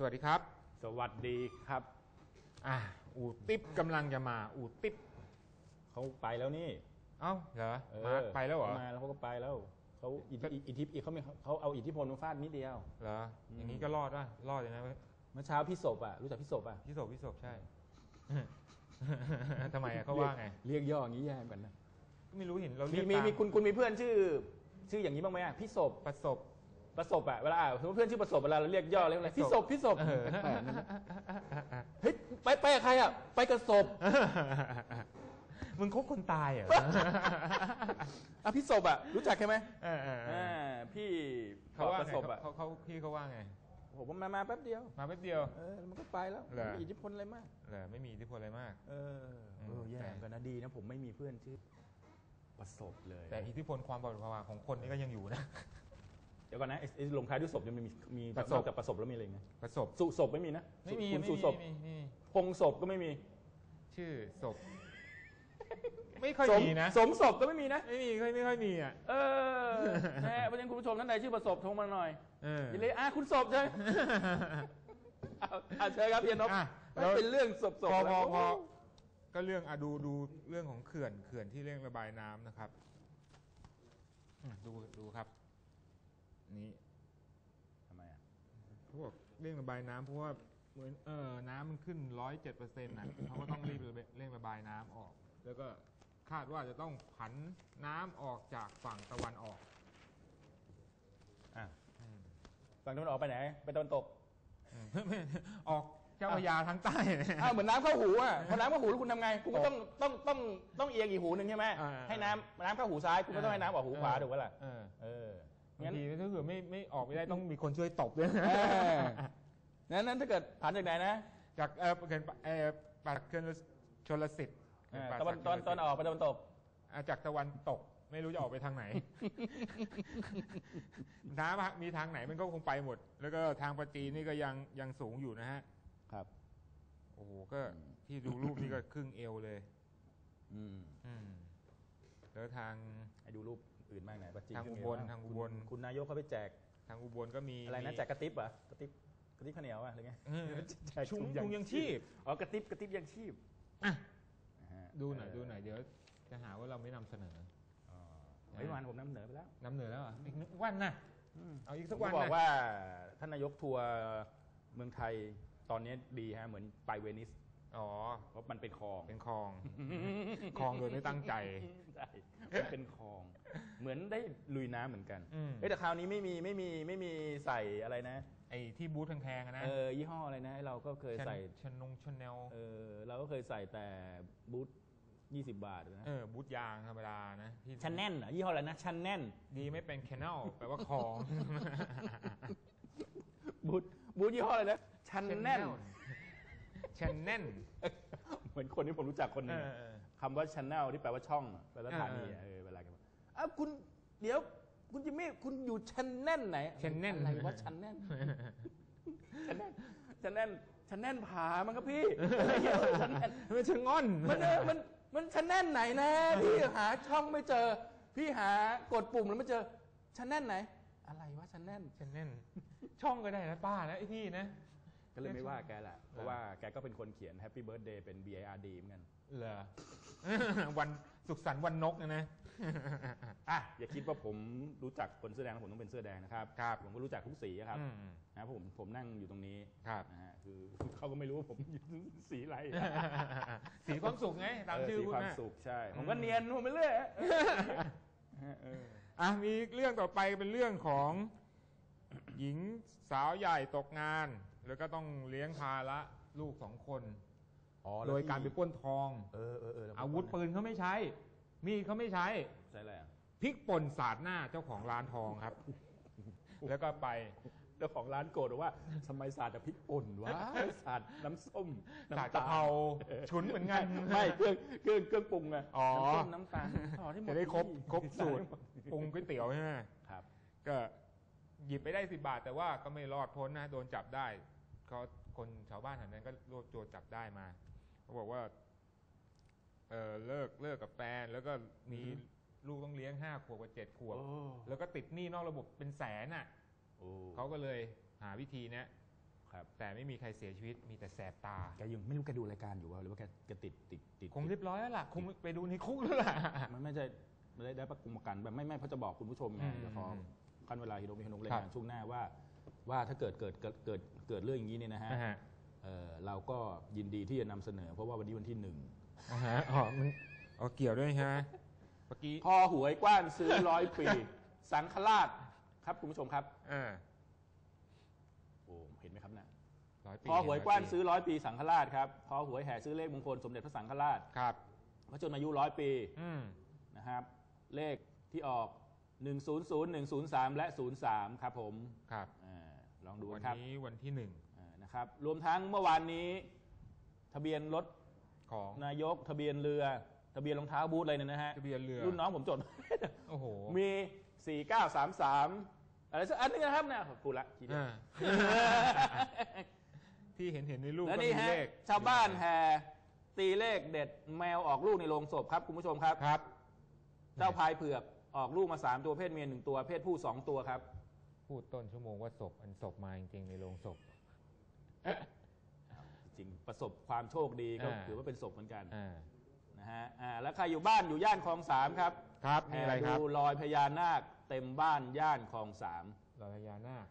สวัสดีครับ สวัสดีครับ อะอูติ๊บกำลังจะมา อูติ๊บเขาไปแล้วนี่ เอ้าเหรอเออมาไปแล้วเหรอ ขามาแล้วเขาก็ไปแล้วเขาอิทธิอิทธิเขาไม่เขาเอาอิทธิพลมาฟาดนิดเดียว เหรอ อย่างนี้ก็รอดว่ะรอดเลยนะเมื่อเช้าพี่ศพอะรู้จักพี่ศพอะพี่โศกพี่โศกใช่ ทำไมอะเขาว่าไง เรียกย่ออย่างนี้แย่เหมือนกันนะก็ไม่รู้เห็นเรามีเรียกมีตามีคุณคุณมีเพื่อนชื่อ ชื่ออย่างนี้บ้างไหมอะพี่ศพประสบ ประสบอะเวลาอะสมมติเพื่อนชื่อประสบเวลาเราเรียกย่อเรียกอะไรพี่ศพพี่ศพเออแปลกๆนั่นนะเฮ้ยไปไปกับใครอะไปกับศพมึงคบคนตายเหรออะพี่ศพอะรู้จักใช่ไหมเออเออเออ่าอพี่เขาว่าประไงสบอะเขาเขาพี่เขาว่าไง ผมว่ามามาแป๊บเดียวมาแป๊บเดียว เออแล้วมันก็ไปแล้วเหรอ ไม่มีอิทธิพลอะไรมาก เหรอไม่มีอิทธิพลอะไรมาก เอออืมเออแย่เหมือนกันนะดีนะผมไม่มีเพื่อนชื่อประสบเลยแต่อิทธิพลความปลอดภัยของคนนี่ก็ยังอยู่นะ เดี๋ยวก่อนนะไอ้ไอ้ลงท้ายด้วยศพยังมีมีประสบ นอกจากประสบแล้วมีอะไรอีกไหมประสบสุศพไม่มีนะไม่มีคุณไม่สุมีศพไม่มีไม่มีพงศพก็ไม่มีชื่อศพ ไม่ค่อยสมมีนะ สมศพก็ไม่มีนะ ไม่มีค่อยไม่ค่อยมีอะ เออ แน่เพราะฉะนั้นคุณผู้ชมท่านใดชื่อประสบโทรมาหน่อยเอออย่าเลยอะคุณศพใช่ไหมเอาอะเชิญครับพี่นพอะมันเป็นเรื่องศพศพพอพแล้อวพอก็เรื่องอะดูดูเรื่องของเขื่อนเขื่อนที่เร่งระบายน้ำนะครับอืมดูดูครับ นี่ทำไมอะเขาบอกเร่งระบายน้ำเพราะว่าเหมือนเออน้ำมันขึ้นร้อยเจ็ดเปอร์เซ็นต์่ะเขาก็ต้องรีบเร่งระบายน้ำออก แล้วก็คาดว่าจะต้องผันน้ำออกจากฝั่งตะวันออกอะอืมฝั่งตะวันออกไปไหน ไปตะวันตกอืมออกเจ้าพระยาทางใต้อ้าวเหมือนน้ำเข้าหูอะพอน้ำเข้าหูแล้วคุณทำไงคุณก็ต้องต้องต้องต้องเอียงอีกหูหนึ่งใช่ไหมอ่าให้น้ำน้ำเข้าหูซ้ายคุณก็ต้องให้น้ำออกหูขวาถูกไหมล่ะเออเออ บางั้งนทีถ้าเกิดไม่ไม่ออกไม่ได้ต้องมีคนช่วยตบด้วยเออนั้นนั้นถ้าเกิดผ่านจากไหนนะ จากเออเขื่อนเออปากเขื่อนชลสิทธิ์เออป่าตะวันสักตอนชลสิทธิ์ตอนออกไปตะวันตกอะจากตะวันตกไม่รู้จะออกไปทางไหนน้ำอะมีทางไหนมันก็คงไปหมด แล้วก็ทางปาจีนนี่ก็ยังยังสูงอยู่นะฮะ ครับ โอ้โหก็ที่ดูรูปนี่ก็ครึ่งเอวเลย อืม อืม แล้วทางให้ดูรูป อื่นบ้างไหนอยปัจจิทางอุบลทางอุบลคุณคุณนายกเขาไปแจก ทางอุบลก็มี อะไรนะมีแจกกระติบเหรอกระติบกระติบข้าวเหนียวอะหรือไงเออแจกชุงถุงยังชีพอ๋อกระติบกระติบยังชีพอะนะฮะดูหน่อยดูหน่อยเดี๋ยวจะหาว่าเราไม่นำเสนออ๋อเมื่อวานผมนำเสนอไปแล้วนำเหนือแล้วเหรอะอีกนึกวันนะเอาอีกสักผมวันบอกนะว่าท่านนายกทัวร์เมืองไทยตอนนี้ดีฮะเหมือนไปเวนิสอ๋อเพราะมันเป็นคลองเป็นคลองคลองโดยไม่ตั้งใจใช่มันเป็นคลอง เหมือนได้ลุยน้ำเหมือนกันอืม เอ้ยแต่คราวนี้ไม่มีไม่มีไม่มีใส่อะไรนะ ไอ้ที่บูธแพงๆอะนะเออยี่ห้ออะไรนะเราก็เคยใส่ ชนงชนแนลเออเราก็เคยใส่แต่บูท20 บาทนะเออบูธยางธรรมดานะที่ชันแน่นเหรอยี่ห้ออะไรนะชันแน่นดีไม่เป็นแคนลแปลว่าคลอง บูทบูทยี่ห้ออะไรนะชันแน่นชันแน่น เหมือนคนที่ผมรู้จักคนหนึงเออะอเออคำว่าช n แนลที่แปลว่าช่องอะแปลว่าสถานีอะเอเอออเวลาแกัน อ้าวคุณเดี๋ยว คุณจิมมี่คุณอยู่ชันแน่นไหน channel อะไรว่าชันแน่น ชันแน่นชันแน่นชันแน่นผามันครับพี่ชันแน่น ไม่ใช่งอน มันเออมันมันชันแน่นไหนนะพี่หาช่องไม่เจอ พี่หากดปุ่มแล้วไม่เจอชันแน่นไหน อะไรวะชันแน่นชันแน่นช่องก็ได้นะป้านะไอ้พี่นะ ก็เลยไม่ว่าแกแหละ เพราะว่าแกก็เป็นคนเขียน Happy Birthday เป็น B I R D เหมือนกัน เหรอ วันสุขสันต์วันนกนะนะ อะ อย่าคิดว่าผมรู้จักคนเสื้อแดงแล้วผมต้องเป็นเสื้อแดงนะครับ ครับ ผมก็รู้จักทุกสีครับอืมนะผมผมนั่งอยู่ตรงนี้ครับ นะฮะคือเขาก็ไม่รู้ว่าผมอยู่สีอะไรสีความสุขไงตามเออชื่อสีคุณความนะ สุขใช่ ผมก็เนียนผมไปเรื่อยฮะเออ อะมีเรื่องต่อไปเป็นเรื่องของ หญิงสาวใหญ่ตกงาน แล้วก็ต้องเลี้ยงภาระลูกสองคน อ๋อโดยการไปปล้นทอง เออเออเออแล้วอาวุธปืนเขาไม่ใช้ มีดเขาไม่ใช้ ใช่อะไรอะพริกป่นสาดหน้าเจ้าของร้านทองครับ แล้วก็ไปเจ้าของร้านโกรธว่าทำไมสาดแต่พริกป่นวะสาดน้ำส้มน้ำสาดตกะเพราฉุนเหมือนกัน ไม่เครื่องเครื่องเครื่องปรุงไงอ๋อ น้ำส้มน้ำตาลต่อที่หมดจะได้ครบที่ครบสูตรใหมดปรุงก๋วยเตี๋ยวใช่ไหมครับ ก็หยิบไปได้สิบาทแต่ว่าก็ไม่รอดพ้นนะ โดนจับได้ เขาคนชาวบ้านแถวนั้นก็รวบตัวจับได้มาเขาบอกว่า เออเลิกเลิกกับแฟนแล้วก็มีอือฮึลูกต้องเลี้ยงห้าขวบกับเจ็ดขวบโอ้ แล้วก็ติดหนี้นอกระบบเป็นแสนอะโอ้เขาก็เลยหาวิธีเนี้ยครับแต่ไม่มีใครเสียชีวิตมีแต่แสบตา แกยังไม่รู้แกดูรายการอยู่ว่าหรือว่าแกแกติดติดติดคงเรียบร้อยแล้วล่ะ คงไปดูในคุกแล้วล่ะ มันไม่ใช่ไม่ได้ได้ประกุมประกันแบบไม่ไม่เพราะจะบอกคุณผู้ชมไงอืมเดี๋ยวพออืมขั้นเวลาฮิโรมิฮนุกรายครังานบช่วงหน้าว่า ว่าถ้าเกิดเกิดเกิดเกิดเกิดเรื่องอย่างนี้เนี่ยนะฮะนะฮะเอ่อเราก็ยินดีที่จะนำเสนอ เพราะว่าวันนี้วันที่หนึ่งอ๋อฮะอ๋อมันอ๋อเกี่ยวด้วยใช่ไหมเมื่อกี้พอหวยกว้านซื้อร้อยปี สังฆราชครับคุณผู้ชมครับอ่าโอ้เห็นไหมครับนะร้อยปีพอหวยกว้านร้ปีซื้อร้อยปีสังฆราชครับพอหวยแห่ซื้อเลขมงคลสมเด็จพระสังฆราชครับ พระชนมายุร้อยปีอืมนะครับ เลขที่ออก 100 103 และ 03 ครับผม ครับอา ลองดูวันนะครับนี้วันที่หนึ่งอ่านะครับ รวมทั้งเมื่อวานนี้ ทะเบียนรถของนายก ทะเบียนเรือ ทะเบียนรองเท้าบูทอะไรเนี่ยนะฮะทะเบียนเรือรุ่นน้องผมจด โอ้โหมี 4933 อะไรสักอันนึงนะครับเนี่ยพูดละทีเดียวอ่าที่เห็นเห็นในรูปแล้วก็นี่มีฮะเลขชาวบ้านแห่ตีเลขเด็ดแมวออกลูกในโรงศพครับคุณผู้ชมครับ ครับ เจ้าพายเผือกออกลูกมา3ตัวเพศเมียหนึ่งตัวเพศผู้2ตัวครับ พูดต้นชั่วโมงว่าศพอันศพมาจริงๆในโรงศพ จริงประสบความโชคดีก็อ่า ถือว่าเป็นศพเหมือนกันอ่า นะฮะอ่าแล้วใครอยู่บ้านอยู่ย่านคลองสามครับครับมีแห่อะไรครับดูรอยพญานาคเต็มบ้านย่านคลองสามรอยพญานาค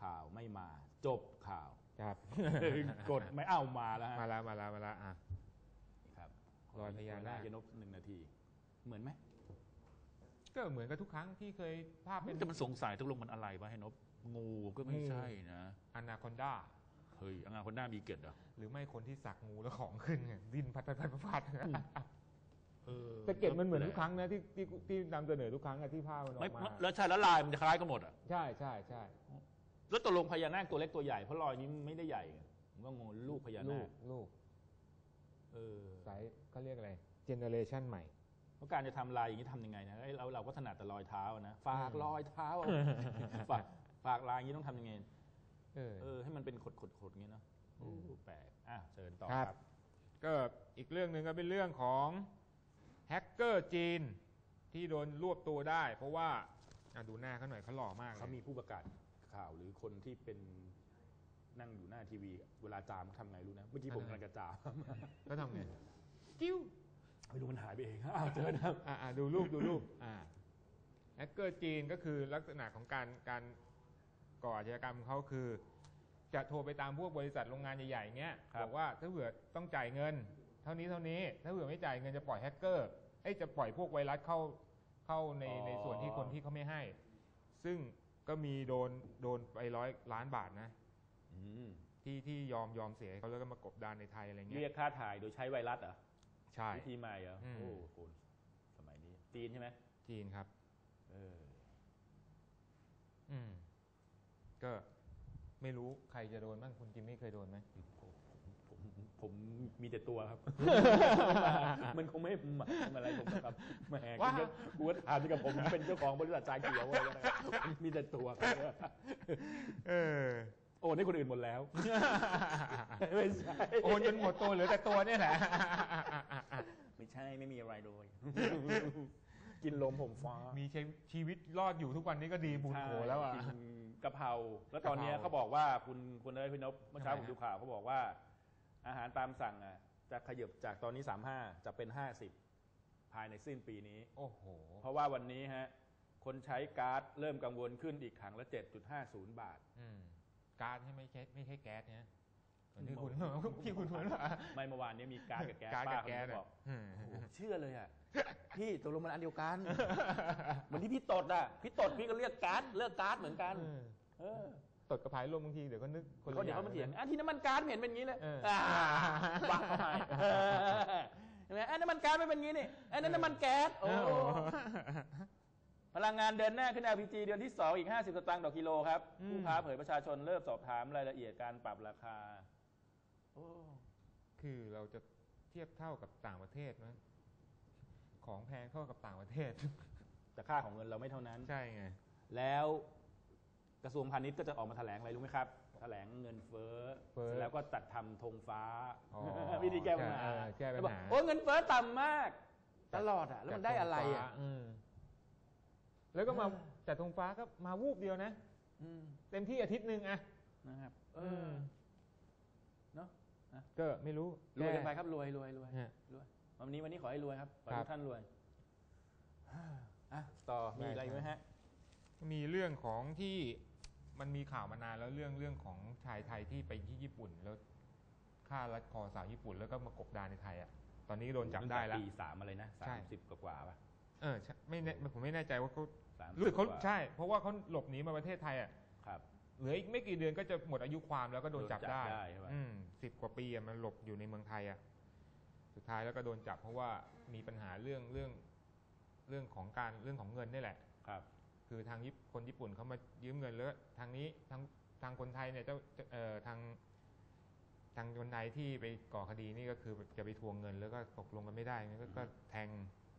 ข่าวไม่มา จบข่าว ครับ กดไม่เอามาแล้วฮะมาแล้วมาแล้วมาแล้วอะ ครับรอยพญานาคเยนบหนึ่งนาที เหมือนไหม ก็เหมือนกับทุกครั้งที่เคยภาพเป็นแต่มันสงสัยตกลงมันอะไรวะให้นบงูก็ไม่ใช่นะอนาคอนดาเฮ้ยอนาคอนด้ามีเกล็ดเหรอหรือไม่คนที่สักงูแล้วของขึ้นไงดิ้นพัดพัดพัดพัดเออแต่เกล็ดมันเหมือนทุกครั้งนะที่ที่ที่นำเสนอทุกครั้งอะที่ภาพมันออไม่กมาแล้วใช่แล้วลายมันจะคล้ายกันหมดอะใช่ใช่ใช่แล้วตกลงพญานาคตัวเล็กตัวใหญ่เพราะรอยนี้ไม่ได้ใหญ่ไงผมก็งงลูกพญาลูนากคลูกเออสายเขาเรียกอะไรเจเนเรชันใหม่เพ ราะการจะทำลายอย่างนี้ทำยังไงนะเอ้ยเราเราก็ถนัดแต่รอยเท้านะฝากรอยเท้าฝากฝากลายอย่างนี้ต้องทำยังไงเออเออให้มันเป็นขดขดขดๆอย่างนี้เนาะโอ้แปลกอะเชิญต่อครับครับ ก็อีกเรื่องหนึ่งก็เป็นเรื่องของแฮกเกอร์จีนที่โดนรวบตัวได้ เพราะว่าอะดูหน้าเขาหน่อยเขาหล่อมากเลยเขามีผู้ประกาศข่าวหรือคนที่เป็นนั่งอยู่หน้าทีวี เวลาจามทำไงรู้นะ เมื่อกี้ผมกำลังจะจามก็ทำไงจิ้ว ไม่รู้มันหายไปเองอ้าวเจอนะครับอ่าอ่าดูรูปดูรูปอ่าแฮกเกอร์จีนก็คือลักษณะของการการก่ออาชญากรรมของเขาคือ จะโทรไปตามพวกบริษัทโรงงานใหญ่ๆเงี้ยครับบอกว่าถ้าเผื่อต้องจ่ายเงิน เท่านี้เท่านี้ ถ้าเผื่อไม่จ่ายเงินจะปล่อยแฮกเกอร์เอ้ยจะปล่อยพวกไวรัสเข้าเข้าในในส่วนที่คนที่เขาไม่ให้ ซึ่งก็มีโดนโดนไปร้อยล้านบาทนะอืมที่ที่ยอมยอมเสียให้เขาแล้วก็มากบดานในไทยอะไรเงี้เรียยกค่าถ่ายโดยใช้ไวรัสเหรอ ใช่ วิธีใหม่เหรออืม โอ้คุณสมัยนี้ จีนใช่ไหมจีนครับ เออ อืม ก็ไม่รู้ใครจะโดนบ้างคุณจิมมี่เคยโดนไหม ผมผมมีแต่ตัวครับ มันคงไม่มาทำอะไรผมหรอกครับแหมว่าคุณก็กูก็ถามกับผมเป็นเจ้าของบริษัทชาเขียวอะไรนะครับมีแต่ตัวครับเออ โอนให้คนอื่นหมดแล้ว ไม่ใช่โอนจนหมดตัวเหลือแต่ตัวเนี่ยแหละ ไม่ใช่ไม่มีอะไรเลยกินลมผมฟ้ามีชีวิตชีวิตรอดอยู่ทุกวันนี้ก็ดีบุญโขแล้วอะกินกะเพราแล้วตอนเนี้ยกะเพราเขาบอกว่าคุณคุณเอ้ยพี่นพเมื่อเช้าทำไมผมฮะดูข่าวเขาบอกว่า อาหารตามสั่งอะ จะขยับจากตอนนี้35จะเป็น50ภายในสิ้นปีนี้ โอ้โห เพราะว่าวันนี้ฮะ คนใช้การ์ดเริ่มกังวลขึ้นอีกถังละ 7.50 บาทอืม การ์ดให้ไม่ใช่ไม่ใช่แก๊สเนี่ยเหมือนที่หมคุดณที่คุณคุณว่าไม่เมื่อวานนี้มีการ์ดกับแก๊สการ์ดกับป้าแก๊สคนนี้อะบอกอืมโอ้โหเชื่อเลยอะพี่ตกลงมันอันเดียวกันเหมือนที่พี่ตดอะพี่ตดพี่ก็เรียกการ์ดเลือกการ์ดเหมือนกันเออเออตดกระพายลมบางทีเดี๋ยวก็นึกคนละเขาเดี๋ยวเขามาเถียงอันที่น้ำมันก๊าซไม่เห็นเป็นอย่างนี้เลยเอออ่าบักเข้าไปเออเห็นไหมอันน้ำมันก๊าซไม่เป็นอย่างนี้นี่อันนั้นน้ำมันแก๊สเอโอ้อ พลังงานเดินหน้าขึ้น LPG เดือนที่ 2 อีก 50 สตางค์ต่อกิโลครับ อืม ผู้ค้าเผยประชาชนเริ่มสอบถามรายละเอียดการปรับราคา โอ้คือเราจะเทียบเท่ากับต่างประเทศไหมของแพงเท่ากับต่างประเทศ แต่ค่าของเงินเราไม่เท่านั้น ใช่ไง แล้วกระทรวงพาณิชย์ก็จะออกมาแถลงอะไรรู้ไหมครับ แถลงเงินเฟ้อเฟ้อเสร็จแล้วก็จัดทำธงฟ้าอ๋อวิธีแก้ปัญหาเออแก้ปัญหา ล้วบอกโอ้เงินเฟ้อต่ำมาก ตลอดอะ แล้วมันได้อะไรอะอืม แล้วก็มาเออแต่ธงฟ้าก็มาวูบเดียวนะอืมเต็มที่อาทิตย์หนึ่งอะนะครับ เออือมเนอะก็ไม่รู้รวยกันไปแครับรวยรวยรวยฮะ รวยวันนี้วันนี้ขอให้รวยครับขอครัให้บทุกท่านรวยอะต่อมีอะไรอีกไหมฮะ มีเรื่องของที่มันมีข่าวมานานแล้วเรื่องเรื่องของชายไทยที่ไปที่ญี่ปุ่น แล้วฆ่ารัดคอสาวญี่ปุ่น แล้วก็มากบดานในไทยอะตอนนี้โดนจับได้แล้วปีสามอะไรนะใช่ สามสิบกว่าๆป่ะ เออใช่ไม่แน่ผมไม่แน่ใจว่าเขาสามรู้สึกเขากว่ใช่ เพราะว่าเขาหลบหนีมาประเทศไทยอะครับ เหลืออีกไม่กี่เดือนก็จะหมดอายุความแล้วก็โดนจับได้โดนจับได้ใช่ปะอืมสิบกว่าปีอะมันหลบอยู่ในเมืองไทยอะสุดท้ายแล้วก็โดนจับ เพราะว่ามีปัญหาเรื่องเรื่องเรื่องของการเรื่องของเงินนี่แหละ ครับ คือทางญี่คนญี่ปุ่นเขามายืมเงินแล้วทางนี้ทางทางคนไทยเนี่ยเจ้าเอ่อทางทางคนไทยที่ไปก่อคดีนี่ก็คือจะไปทวงเงินแล้วก็ตกลงกันไม่ได้งั้นก็ก็แทง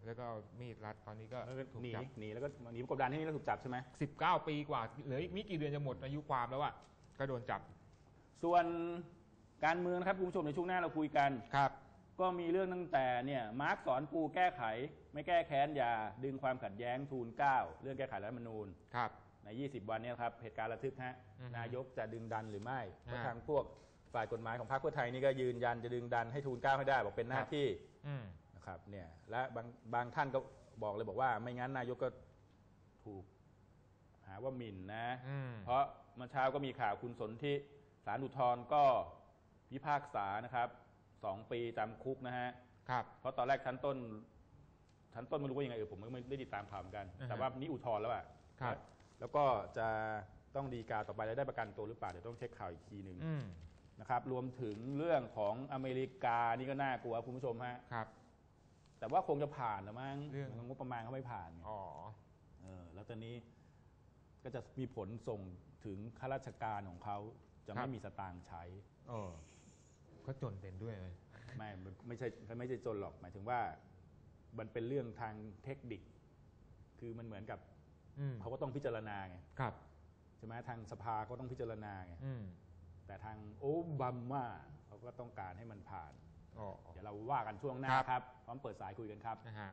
แล้วก็เอามีดรัดตอนนี้ก็แล้วก็ถูกหนีจับหนีแล้วก็หนีกบดานที่นี่แล้วถูกจับใช่ไหมสิบเก้าปีกว่าเหลืออีกไม่กี่เดือนจะหมดอายุความแล้วอะก็โดนจับส่วนการเมืองนะครับคุณผู้ชมในช่วงหน้าเราคุยกัน ครับ ก็มีเรื่องตั้งแต่เนี่ยมาร์กสอนปูแก้ไข ไม่แก้แค้นอย่าดึงความขัดแย้งทูลเกล้าเรื่องแก้ไขรัฐธรรมนูญ ครับ ใน 20 วันเนี้ครับเหตุการณ์ระทึกฮะอือฮึนายกจะดึงดันหรือไม่เพราะอ่าทางพวกฝ่ายกฎหมายของพรรคเพื่อไทยนี่ก็ยืนยันจะดึงดันให้ทูลเกล้าให้ได้บอกเป็นหน้าครับ ที่ อืมนะ ครับเนี่ยและบางบางท่านก็บอกเลยบอกว่า ไม่งั้นนายกก็ถูกหาว่าหมิ่นนะ อืม เพราะเมื่อเช้าก็มีข่าวคุณสนธิสารอุทธรณ์ก็พิพากษานะครับสองปีจำคุกนะฮะ ครับ เพราะตอนแรกชั้นต้นชั้นต้นไม่รู้ว่ายังไงเออผมก็ไม่ได้ติดตามข่าวเหมือนกัน อ่าฮะแต่ว่านี่อุทธรณ์แล้วอะครับ แล้วก็จะต้องดีกาต่อไปแล้วได้ประกันตัวหรือเปล่าเดี๋ยวต้องเช็คข่าวอีกทีหนึ่งอืมนะครับรวมถึงเรื่องของอเมริกานี่ก็น่ากลัวคุณผู้ชมฮะ ครับ แต่ว่าคงจะผ่านนะมั้งเรื่อง งบประมาณเขาไม่ผ่านไงอ๋อ เออแล้วตอนนี้ก็จะมีผลส่งถึงข้าราชการของเขาจะครัไม่บ มีสตางค์ใช้ เออก็จนเป็นด้วยเลยไม่ไม่ใช่ไม่ใช่จนหรอกหมายถึงว่า มันเป็นเรื่องทางเทคนิค คือมันเหมือนกับอืมเขาก็ต้องพิจารณาไงครับ ใช่ไหมทางสภาก็ต้องพิจารณาไงอืมแต่ทางโอบามาเขาก็ต้องการให้มันผ่าน อ๋อ เดี๋ยวเราว่ากันช่วงหน้าครับครับพร้อมเปิดสายคุยกันครับ นะฮะ